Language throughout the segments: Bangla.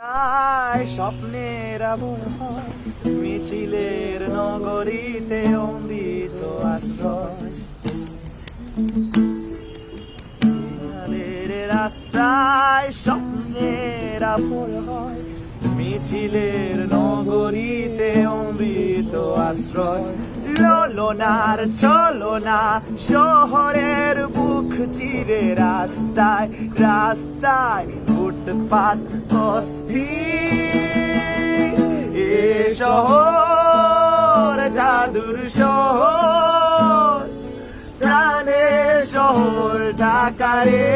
তাই স্বপ্নের মিছিলের নগরীতে অমৃত আশ্রয়। রাস্তায় স্বপ্নের আবহাওয়া মিছিলের নগরীতে অমৃত আশ্রয়। ললনার চলনা শহরের বুক চিরে রাস্তায় রাস্তায় ফুটপাত অস্থির। এ শহর জাদুর শহর, প্রাণের শহর ঢাকারে।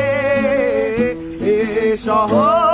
এ শহর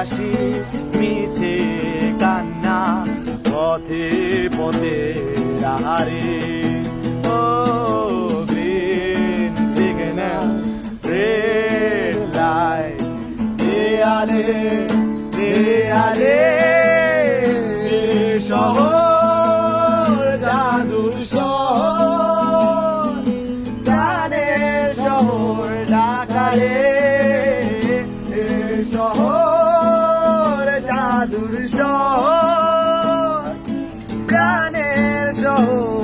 হাসি, মিছে কান্না, পথে পথে আহারে ও গ্রিন সিগন্যাল রেড লাইট দেয়ালে দেয়ালে এ শহর, জাদুর শহর শহর দূর শহর প্রাণের শহর